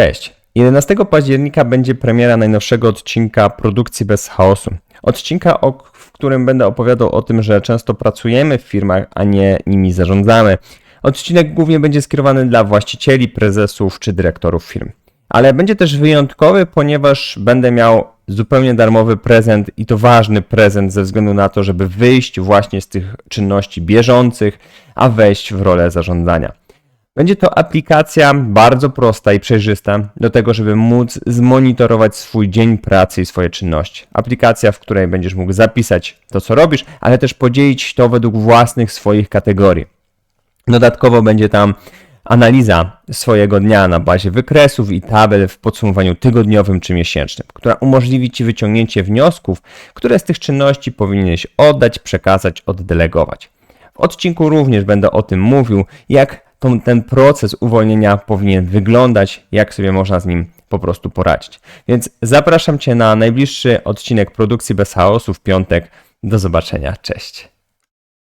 Cześć. 11 października będzie premiera najnowszego odcinka Produkcji bez chaosu. Odcinka, w którym będę opowiadał o tym, że często pracujemy w firmach, a nie nimi zarządzamy. Odcinek głównie będzie skierowany dla właścicieli, prezesów czy dyrektorów firm. Ale będzie też wyjątkowy, ponieważ będę miał zupełnie darmowy prezent i to ważny prezent ze względu na to, żeby wyjść właśnie z tych czynności bieżących, a wejść w rolę zarządzania. Będzie to aplikacja bardzo prosta i przejrzysta do tego, żeby móc zmonitorować swój dzień pracy i swoje czynności. Aplikacja, w której będziesz mógł zapisać to, co robisz, ale też podzielić to według własnych swoich kategorii. Dodatkowo będzie tam analiza swojego dnia na bazie wykresów i tabel w podsumowaniu tygodniowym czy miesięcznym, która umożliwi Ci wyciągnięcie wniosków, które z tych czynności powinieneś oddać, przekazać, oddelegować. W odcinku również będę o tym mówił, jak to, ten proces uwolnienia powinien wyglądać, jak sobie można z nim po prostu poradzić. Więc zapraszam Cię na najbliższy odcinek produkcji bez chaosu w piątek. Do zobaczenia, cześć.